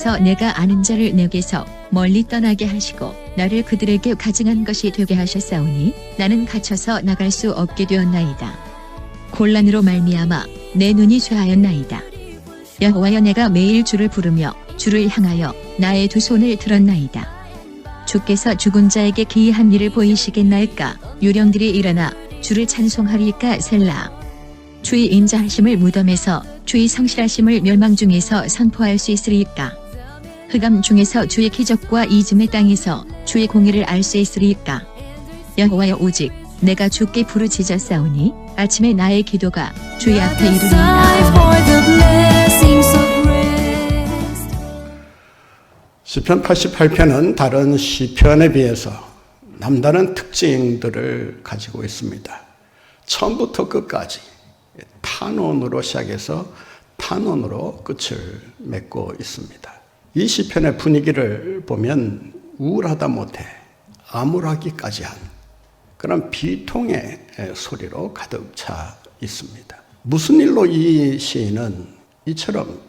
주께서 내가 아는 자를 내게서 멀리 떠나게 하시고 나를 그들에게 가증한 것이 되게 하셨사오니 나는 갇혀서 나갈 수 없게 되었나이다. 곤란으로 말미암아 내 눈이 쇠하였나이다. 여호와여 내가 매일 주를 부르며 주를 향하여 나의 두 손을 들었나이다. 주께서 죽은 자에게 기이한 일을 보이시겠나이까 유령들이 일어나 주를 찬송하리까 셀라 주의 인자하심을 무덤에서 주의 성실하심을 멸망 중에서 선포할 수 있으리까 흑암 중에서 주의 기적과 이즘의 땅에서 주의 공의를 알 수 있으리까 여호와여 오직 내가 주께 부르짖었사오니 아침에 나의 기도가 주의 앞에 이르리이다 시편 88편은 다른 시편에 비해서 남다른 특징들을 가지고 있습니다. 처음부터 끝까지 탄원으로 시작해서 탄원으로 끝을 맺고 있습니다. 이 시편의 분위기를 보면 우울하다 못해 암울하기까지 한 그런 비통의 소리로 가득 차 있습니다. 무슨 일로 이 시인은 이처럼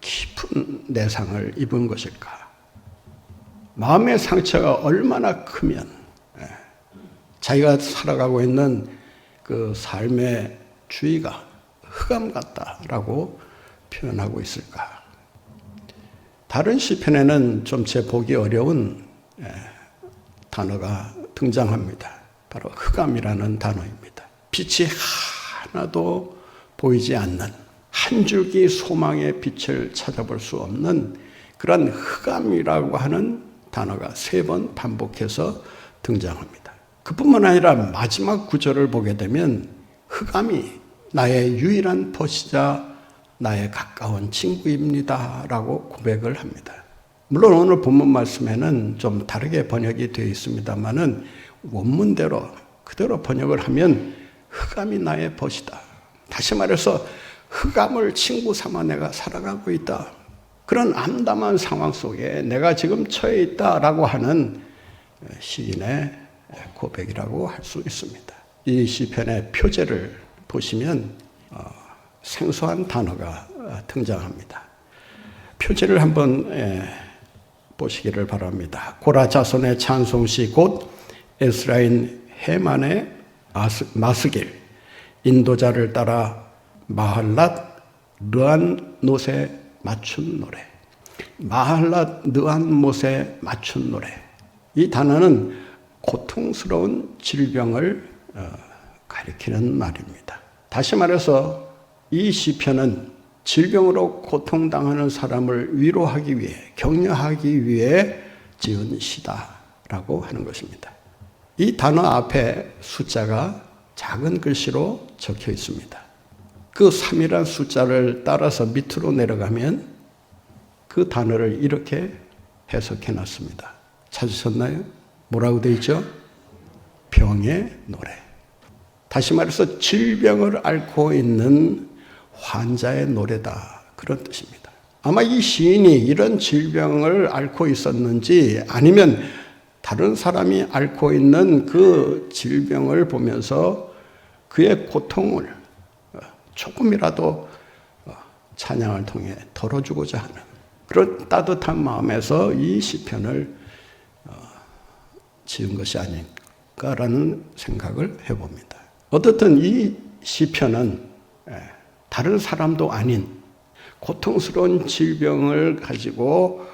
깊은 내상을 입은 것일까? 마음의 상처가 얼마나 크면 예, 자기가 살아가고 있는 그 삶의 주의가 흑암 같다라고 표현하고 있을까? 다른 시편에는 좀 제 보기 어려운 예, 단어가 등장합니다. 바로 흑암이라는 단어입니다. 빛이 하나도 보이지 않는 한 줄기 소망의 빛을 찾아볼 수 없는 그런 흑암이라고 하는 단어가 세 번 반복해서 등장합니다. 그뿐만 아니라 마지막 구절을 보게 되면 흑암이 나의 유일한 벗이자 나의 가까운 친구입니다. 라고 고백을 합니다. 물론 오늘 본문 말씀에는 좀 다르게 번역이 되어 있습니다만은 원문대로 그대로 번역을 하면 흑암이 나의 벗이다. 다시 말해서 흑암을 친구 삼아 내가 살아가고 있다. 그런 암담한 상황 속에 내가 지금 처해 있다라고 하는 시인의 고백이라고 할 수 있습니다. 이 시편의 표제를 보시면 어, 생소한 단어가 등장합니다. 표제를 한번 보시기를 바랍니다. 고라 자손의 찬송시 곧 에스라인 해만의 마스길 인도자를 따라 마할랏 르안 노세 맞춘 노래. 마할랏 느한 못에 맞춘 노래. 이 단어는 고통스러운 질병을 어, 가리키는 말입니다. 다시 말해서 이 시편은 질병으로 고통당하는 사람을 위로하기 위해 격려하기 위해 지은 시다라고 하는 것입니다. 이 단어 앞에 숫자가 작은 글씨로 적혀 있습니다. 그 3이란 숫자를 따라서 밑으로 내려가면 그 단어를 이렇게 해석해 놨습니다. 찾으셨나요? 뭐라고 되어 있죠? 병의 노래. 다시 말해서 질병을 앓고 있는 환자의 노래다. 그런 뜻입니다. 아마 이 시인이 이런 질병을 앓고 있었는지 아니면 다른 사람이 앓고 있는 그 질병을 보면서 그의 고통을 조금이라도 어, 찬양을 통해 덜어주고자 하는 그런 따뜻한 마음에서 이 시편을 어, 지은 것이 아닐까라는 생각을 해봅니다. 어떻든 이 시편은 예, 다른 사람도 아닌 고통스러운 질병을 가지고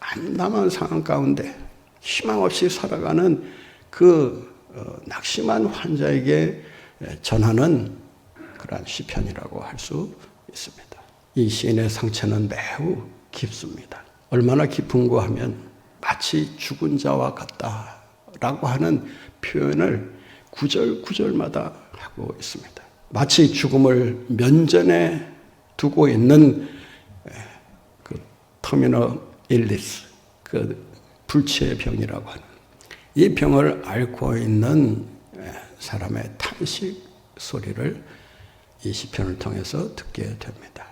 암담한 상황 가운데 희망 없이 살아가는 그 어, 낙심한 환자에게 예, 전하는 그러한 시편이라고 할 수 있습니다. 이 시인의 상처는 매우 깊습니다. 얼마나 깊은고 하면 마치 죽은 자와 같다라고 하는 표현을 구절 구절마다 하고 있습니다. 마치 죽음을 면전에 두고 있는 그 터미너 일리스 그 불치의 병이라고 하는 이 병을 앓고 있는 사람의 탄식 소리를 이 시편을 통해서 듣게 됩니다.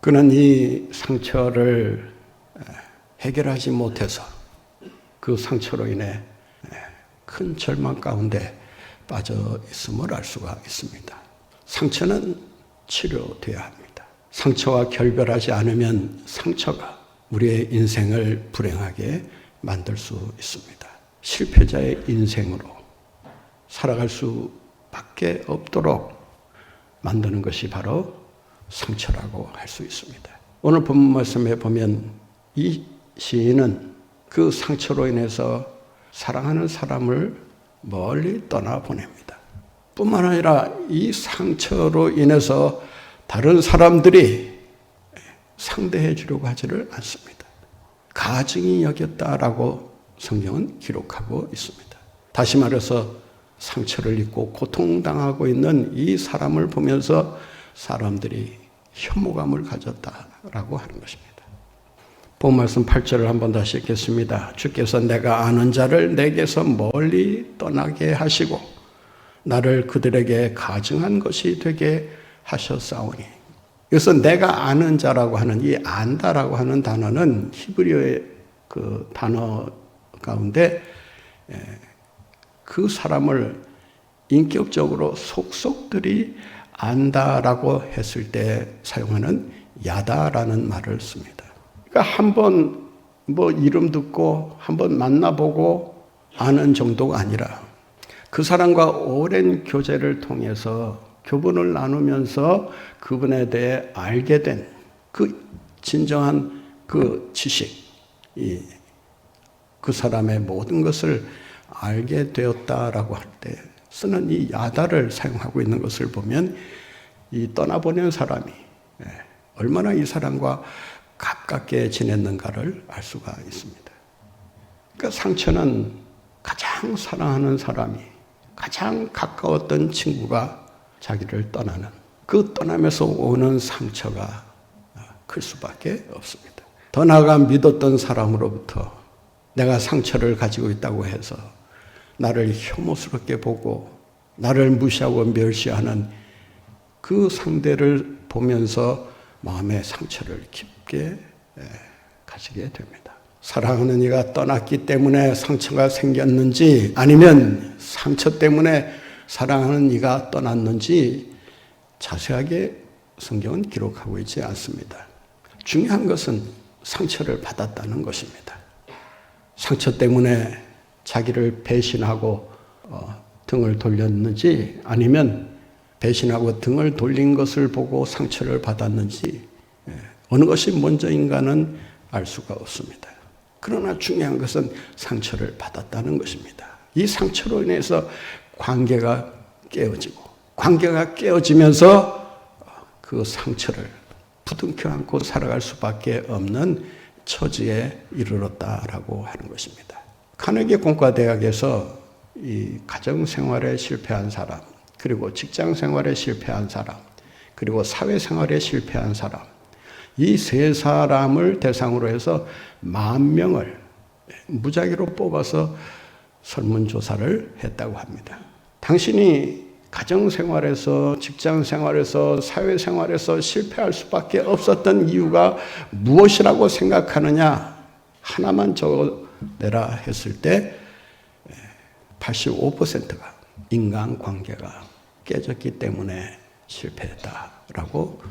그는 이 상처를 해결하지 못해서 그 상처로 인해 큰 절망 가운데 빠져 있음을 알 수가 있습니다. 상처는 치료돼야 합니다. 상처와 결별하지 않으면 상처가 우리의 인생을 불행하게 만들 수 있습니다. 실패자의 인생으로 살아갈 수밖에 없도록 만드는 것이 바로 상처라고 할 수 있습니다. 오늘 본 말씀에 보면 이 시인은 그 상처로 인해서 사랑하는 사람을 멀리 떠나 보냅니다. 뿐만 아니라 이 상처로 인해서 다른 사람들이 상대해 주려고 하지를 않습니다. 가증이 여겼다라고 성경은 기록하고 있습니다. 다시 말해서 상처를 입고 고통당하고 있는 이 사람을 보면서 사람들이 혐오감을 가졌다라고 하는 것입니다. 본 말씀 8절을 한번 다시 읽겠습니다. 주께서 내가 아는 자를 내게서 멀리 떠나게 하시고 나를 그들에게 가증한 것이 되게 하셨사오니 그래서 내가 아는 자라고 하는 이 안다라고 하는 단어는 히브리어의 그 단어 가운데 그 사람을 인격적으로 속속들이 안다라고 했을 때 사용하는 야다라는 말을 씁니다. 그러니까 한 번 뭐 이름 듣고 한 번 만나보고 아는 정도가 아니라 그 사람과 오랜 교제를 통해서 교분을 나누면서 그분에 대해 알게 된 그 진정한 그 지식, 이, 그 사람의 모든 것을 알게 되었다라고 할 때 쓰는 이 야다를 사용하고 있는 것을 보면 이 떠나보낸 사람이 예, 얼마나 이 사람과 가깝게 지냈는가를 알 수가 있습니다. 그러니까 상처는 가장 사랑하는 사람이 가장 가까웠던 친구가 자기를 떠나는 그 떠나면서 오는 상처가 클 수밖에 없습니다. 더 나아가 믿었던 사람으로부터 내가 상처를 가지고 있다고 해서 나를 혐오스럽게 보고 나를 무시하고 멸시하는 그 상대를 보면서 마음의 상처를 깊게 가지게 됩니다. 사랑하는 이가 떠났기 때문에 상처가 생겼는지 아니면 상처 때문에 사랑하는 이가 떠났는지 자세하게 성경은 기록하고 있지 않습니다. 중요한 것은 상처를 받았다는 것입니다. 상처 때문에 자기를 배신하고 어, 등을 돌렸는지 아니면 배신하고 등을 돌린 것을 보고 상처를 받았는지 예, 어느 것이 먼저인가는 알 수가 없습니다. 그러나 중요한 것은 상처를 받았다는 것입니다. 이 상처로 인해서 관계가 깨어지고 관계가 깨어지면서 그 상처를 부둥켜 안고 살아갈 수밖에 없는 처지에 이르렀다라고 하는 것입니다. 카네기 공과대학에서 이 가정 생활에 실패한 사람, 그리고 직장 생활에 실패한 사람, 그리고 사회 생활에 실패한 사람, 이 세 사람을 대상으로 해서 만 명을 무작위로 뽑아서 설문조사를 했다고 합니다. 당신이 가정 생활에서, 직장 생활에서, 사회 생활에서 실패할 수밖에 없었던 이유가 무엇이라고 생각하느냐? 하나만 적어내라 했을 때 85%가 인간관계가 깨졌기 때문에 실패했다라고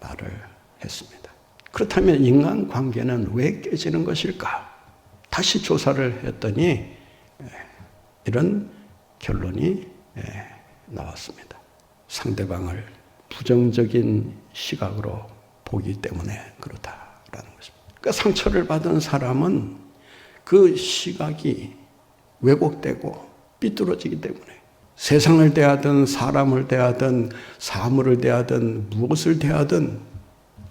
말을 했습니다. 그렇다면 인간 관계는 왜 깨지는 것일까? 다시 조사를 했더니 이런 결론이 나왔습니다. 상대방을 부정적인 시각으로 보기 때문에 그렇다라는 것입니다. 그러니까 상처를 받은 사람은 그 시각이 왜곡되고 삐뚤어지기 때문에 세상을 대하든 사람을 대하든 사물을 대하든 무엇을 대하든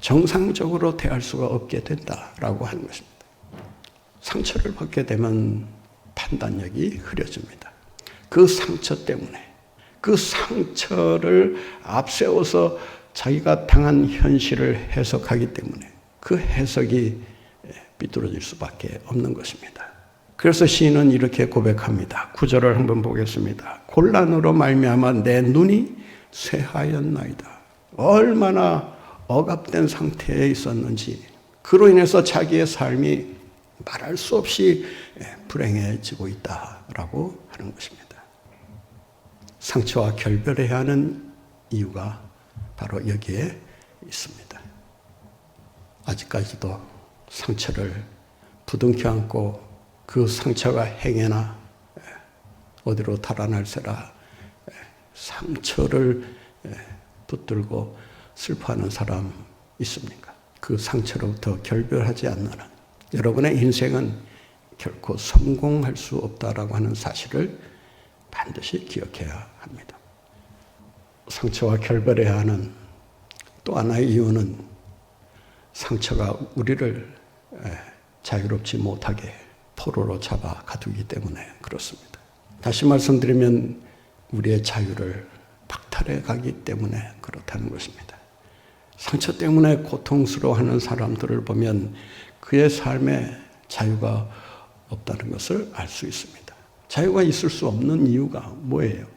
정상적으로 대할 수가 없게 된다라고 하는 것입니다. 상처를 받게 되면 판단력이 흐려집니다. 그 상처 때문에 그 상처를 앞세워서 자기가 당한 현실을 해석하기 때문에 그 해석이 삐뚤어질 수밖에 없는 것입니다. 그래서 시인은 이렇게 고백합니다. 구절을 한번 보겠습니다. 곤란으로 말미암아 내 눈이 쇠하였나이다. 얼마나 억압된 상태에 있었는지 그로 인해서 자기의 삶이 말할 수 없이 불행해지고 있다라고 하는 것입니다. 상처와 결별해야 하는 이유가 바로 여기에 있습니다. 아직까지도 상처를 부둥켜 안고 그 상처가 행여나 어디로 달아날세라 상처를 붙들고 슬퍼하는 사람 있습니까? 그 상처로부터 결별하지 않는 한 여러분의 인생은 결코 성공할 수 없다라고 하는 사실을 반드시 기억해야 합니다. 상처와 결별해야 하는 또 하나의 이유는 상처가 우리를 에, 자유롭지 못하게 포로로 잡아 가두기 때문에 그렇습니다. 다시 말씀드리면 우리의 자유를 박탈해 가기 때문에 그렇다는 것입니다. 상처 때문에 고통스러워하는 사람들을 보면 그의 삶에 자유가 없다는 것을 알 수 있습니다. 자유가 있을 수 없는 이유가 뭐예요?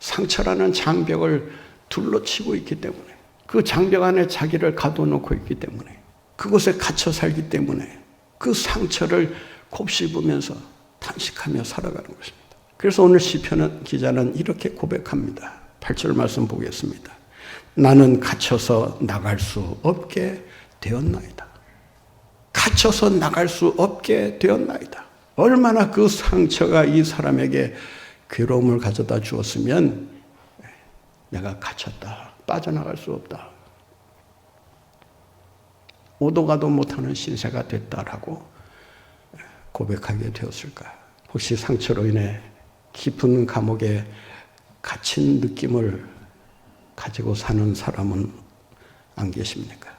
상처라는 장벽을 둘러치고 있기 때문에 그 장벽 안에 자기를 가둬놓고 있기 때문에 그곳에 갇혀 살기 때문에 그 상처를 곱씹으면서 탄식하며 살아가는 것입니다. 그래서 오늘 시편 기자는 이렇게 고백합니다. 8절 말씀 보겠습니다. 나는 갇혀서 나갈 수 없게 되었나이다. 갇혀서 나갈 수 없게 되었나이다. 얼마나 그 상처가 이 사람에게 괴로움을 가져다 주었으면 내가 갇혔다. 빠져나갈 수 없다. 오도 가도 못하는 신세가 됐다라고 고백하게 되었을까? 혹시 상처로 인해 깊은 감옥에 갇힌 느낌을 가지고 사는 사람은 안 계십니까?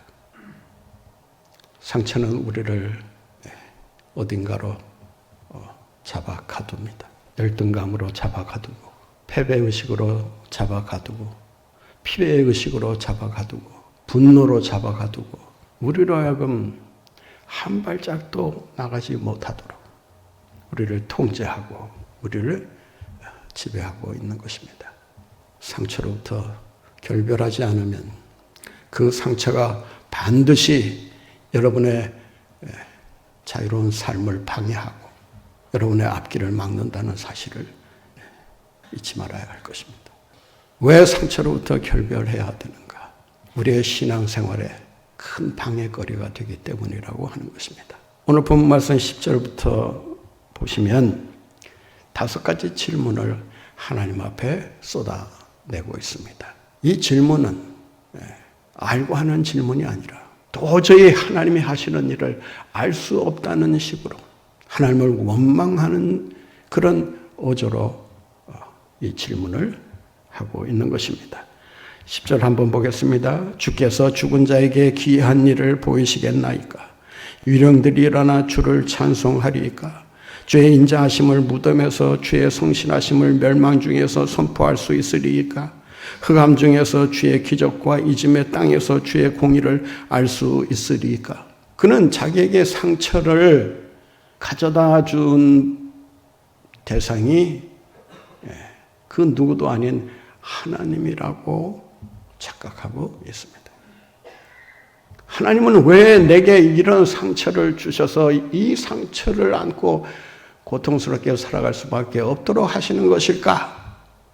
상처는 우리를 어딘가로 어, 잡아 가둡니다. 열등감으로 잡아 가두고, 패배의식으로 잡아 가두고, 피해의식으로 잡아 가두고, 분노로 잡아 가두고, 우리로 하여금 한 발짝도 나가지 못하도록 우리를 통제하고 우리를 지배하고 있는 것입니다. 상처로부터 결별하지 않으면 그 상처가 반드시 여러분의 자유로운 삶을 방해하고 여러분의 앞길을 막는다는 사실을 잊지 말아야 할 것입니다. 왜 상처로부터 결별해야 되는가? 우리의 신앙생활에 큰 방해거리가 되기 때문이라고 하는 것입니다. 오늘 본 말씀 10절부터 보시면 다섯 가지 질문을 하나님 앞에 쏟아내고 있습니다. 이 질문은 알고 하는 질문이 아니라 도저히 하나님이 하시는 일을 알 수 없다는 식으로 하나님을 원망하는 그런 어조로 이 질문을 하고 있는 것입니다. 10절 한번 보겠습니다. 주께서 죽은 자에게 귀한 일을 보이시겠나이까? 유령들이 일어나 주를 찬송하리이까? 주의 인자하심을 무덤에서 주의 성실하심을 멸망 중에서 선포할 수 있으리이까? 흑암 중에서 주의 기적과 이즘의 땅에서 주의 공의를 알 수 있으리이까? 그는 자기에게 상처를 가져다 준 대상이 그 누구도 아닌 하나님이라고 착각하고 있습니다. 하나님은 왜 내게 이런 상처를 주셔서 이 상처를 안고 고통스럽게 살아갈 수밖에 없도록 하시는 것일까?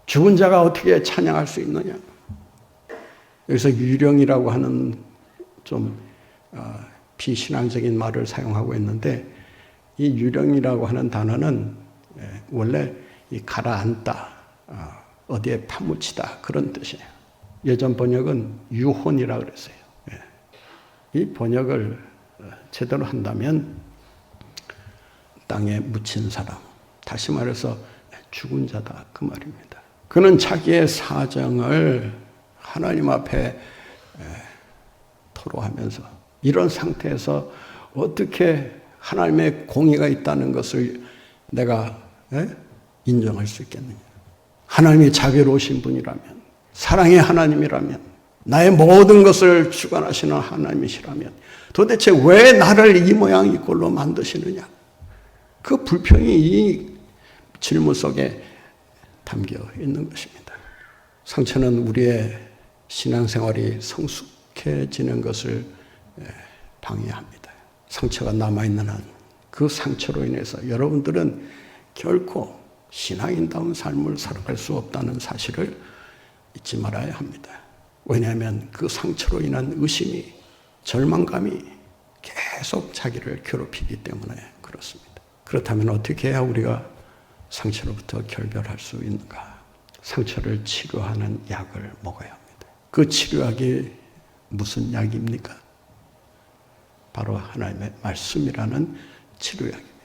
죽은 자가 어떻게 찬양할 수 있느냐? 여기서 유령이라고 하는 좀 어, 비신앙적인 말을 사용하고 있는데 이 유령이라고 하는 단어는 원래 가라앉다, 어, 어디에 파묻히다 그런 뜻이에요. 예전 번역은 유혼이라 그랬어요. 예. 이 번역을 어, 제대로 한다면 땅에 묻힌 사람, 다시 말해서 죽은 자다 그 말입니다. 그는 자기의 사정을 하나님 앞에 토로하면서 이런 상태에서 어떻게 하나님의 공의가 있다는 것을 내가 인정할 수 있겠느냐? 하나님이 자비로우신 분이라면 사랑의 하나님이라면 나의 모든 것을 주관하시는 하나님이시라면 도대체 왜 나를 이 모양 이 꼴로 만드시느냐? 그 불평이 이 질문 속에 담겨 있는 것입니다. 상처는 우리의 신앙생활이 성숙해지는 것을 방해합니다. 상처가 남아있는 한 그 상처로 인해서 여러분들은 결코 신앙인다운 삶을 살아갈 수 없다는 사실을 잊지 말아야 합니다. 왜냐하면 그 상처로 인한 의심이, 절망감이 계속 자기를 괴롭히기 때문에 그렇습니다. 그렇다면 어떻게 해야 우리가 상처로부터 결별할 수 있는가? 상처를 치료하는 약을 먹어야 합니다. 그 치료약이 무슨 약입니까? 바로 하나님의 말씀이라는 치료약입니다.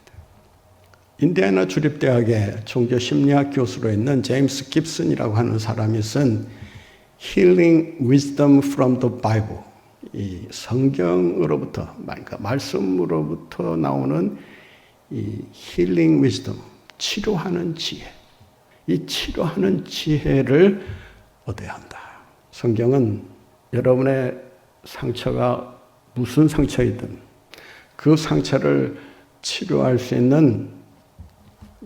인디애나 주립대학의 종교 심리학 교수로 있는 제임스 깁슨이라고 하는 사람이 쓴 Healing Wisdom from the Bible 이 성경으로부터 그러니까 말씀으로부터 나오는 이 힐링 위즈덤 치료하는 지혜 이 치료하는 지혜를 얻어야 한다. 성경은 여러분의 상처가 무슨 상처이든 그 상처를 치료할 수 있는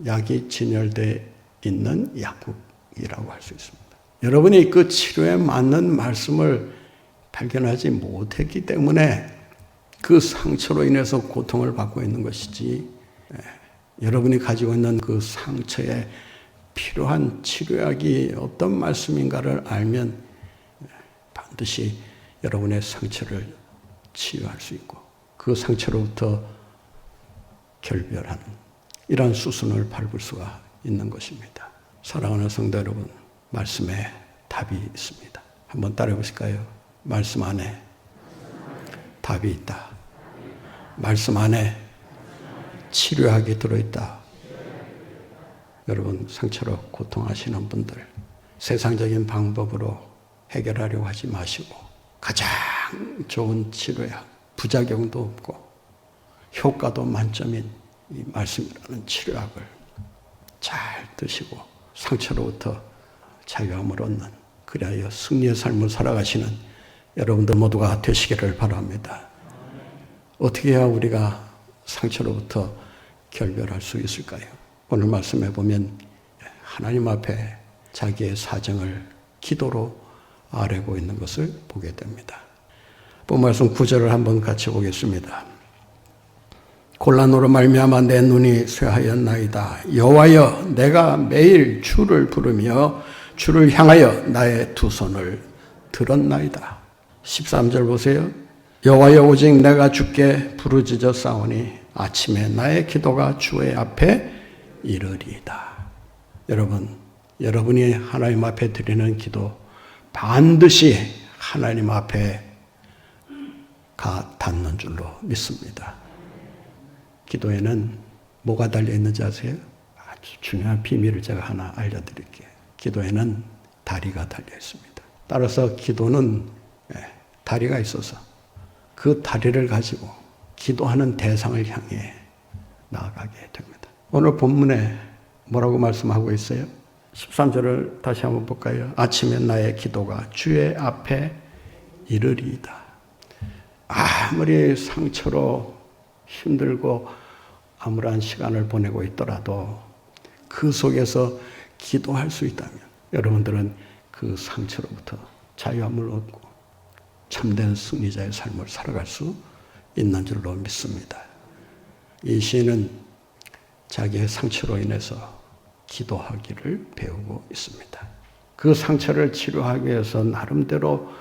약이 진열되어 있는 약국이라고 할 수 있습니다. 여러분이 그 치료에 맞는 말씀을 발견하지 못했기 때문에 그 상처로 인해서 고통을 받고 있는 것이지 예, 여러분이 가지고 있는 그 상처에 필요한 치료약이 어떤 말씀인가를 알면 예, 반드시 여러분의 상처를 치유할 수 있고 그 상처로부터 결별하는 이러한 수순을 밟을 수가 있는 것입니다. 사랑하는 성도 여러분, 말씀에 답이 있습니다. 한번 따라해 보실까요? 말씀 안에 답이 있다. 말씀 안에 치료약이 들어있다. 여러분, 상처로 고통하시는 분들, 세상적인 방법으로 해결하려고 하지 마시고, 가장 좋은 치료약, 부작용도 없고, 효과도 만점인 이 말씀이라는 치료약을 잘 드시고, 상처로부터 자유함을 얻는, 그리하여 승리의 삶을 살아가시는 여러분들 모두가 되시기를 바랍니다. 어떻게 해야 우리가 상처로부터 결별할 수 있을까요? 오늘 말씀해 보면 하나님 앞에 자기의 사정을 기도로 아뢰고 있는 것을 보게 됩니다. 본 말씀 9절을 한번 같이 보겠습니다. 곤란으로 말미암아 내 눈이 쇠하였나이다. 여호와여 내가 매일 주를 부르며 주를 향하여 나의 두 손을 들었나이다. 13절 보세요. 여호와여 오직 내가 주께 부르짖어 싸우니 아침에 나의 기도가 주의 앞에 이르리이다. 여러분, 여러분이 하나님 앞에 드리는 기도 반드시 하나님 앞에 가 닿는 줄로 믿습니다. 기도에는 뭐가 달려 있는지 아세요? 아주 중요한 비밀을 제가 하나 알려드릴게요. 기도에는 다리가 달려 있습니다. 따라서 기도는 예, 다리가 있어서 그 다리를 가지고 기도하는 대상을 향해 나아가게 됩니다. 오늘 본문에 뭐라고 말씀하고 있어요? 13절을 다시 한번 볼까요? 아침에 나의 기도가 주의 앞에 이르리이다. 아무리 상처로 힘들고 암울한 시간을 보내고 있더라도 그 속에서 기도할 수 있다면 여러분들은 그 상처로부터 자유함을 얻고 참된 승리자의 삶을 살아갈 수 있는 줄로 믿습니다. 이 시인은 자기의 상처로 인해서 기도하기를 배우고 있습니다. 그 상처를 치료하기 위해서 나름대로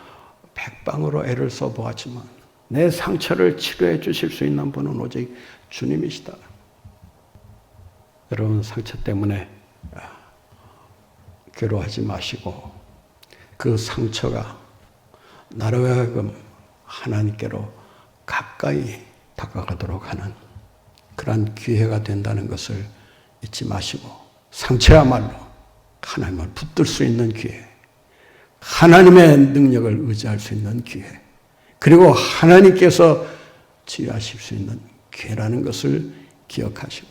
백방으로 애를 써보았지만 내 상처를 치료해 주실 수 있는 분은 오직 주님이시다. 여러분 상처 때문에 괴로워하지 마시고 그 상처가 나로 하여금 하나님께로 가까이 다가가도록 하는 그러한 기회가 된다는 것을 잊지 마시고 상처야말로 하나님을 붙들 수 있는 기회, 하나님의 능력을 의지할 수 있는 기회, 그리고 하나님께서 치유하실 수 있는 기회라는 것을 기억하시고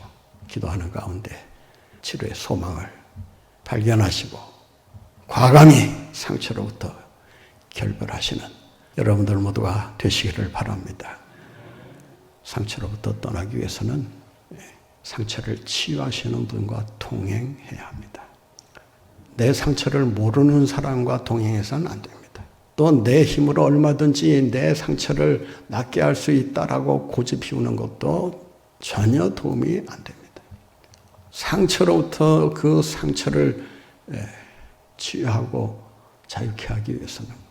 기도하는 가운데 치료의 소망을 발견하시고 과감히 상처로부터 결별하시는 여러분들 모두가 되시기를 바랍니다. 상처로부터 떠나기 위해서는 상처를 치유하시는 분과 동행해야 합니다. 내 상처를 모르는 사람과 동행해서는 안 됩니다. 또 내 힘으로 얼마든지 내 상처를 낫게 할 수 있다라고 고집 피우는 것도 전혀 도움이 안 됩니다. 상처로부터 그 상처를 치유하고 자유케 하기 위해서는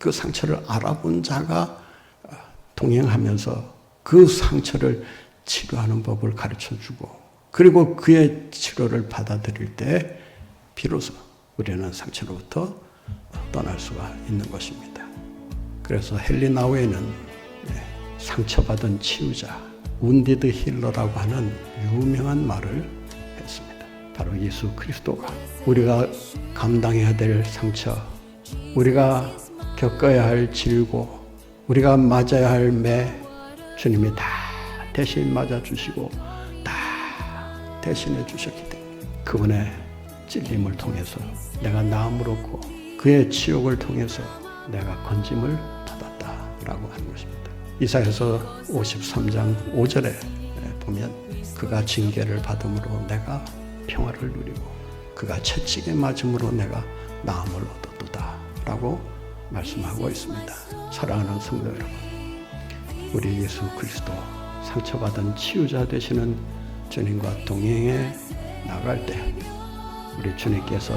그 상처를 알아본 자가 동행하면서 그 상처를 치료하는 법을 가르쳐 주고 그리고 그의 치료를 받아들일 때 비로소 우리는 상처로부터 떠날 수가 있는 것입니다. 그래서 헨리 나우에는 네, 상처받은 치유자, 운디드 힐러라고 하는 유명한 말을 했습니다. 바로 예수 그리스도가 우리가 감당해야 될 상처, 우리가 겪어야 할 질고, 우리가 맞아야 할 매, 주님이 다 대신 맞아주시고 다 대신해 주셨기 때문에 그분의 찔림을 통해서 내가 나음을 얻고 그의 치욕을 통해서 내가 건짐을 받았다라고 하는 것입니다. 이사에서 53장 5절에 보면 그가 징계를 받음으로 내가 평화를 누리고 그가 채찍에 맞음으로 내가 나음을 얻었도다라고 말씀하고 있습니다. 사랑하는 성도 여러분, 우리 예수 그리스도 상처받은 치유자 되시는 주님과 동행해 나갈 때 우리 주님께서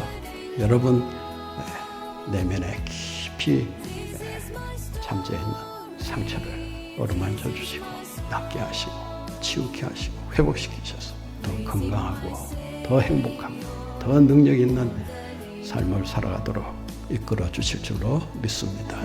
여러분 네, 내면에 깊이 네, 잠재 있는 상처를 어루만져 주시고 낫게 하시고 치우게 하시고 회복시키셔서 더 건강하고 더 행복하고 더 능력 있는 삶을 살아가도록 이끌어 주실 줄로 믿습니다.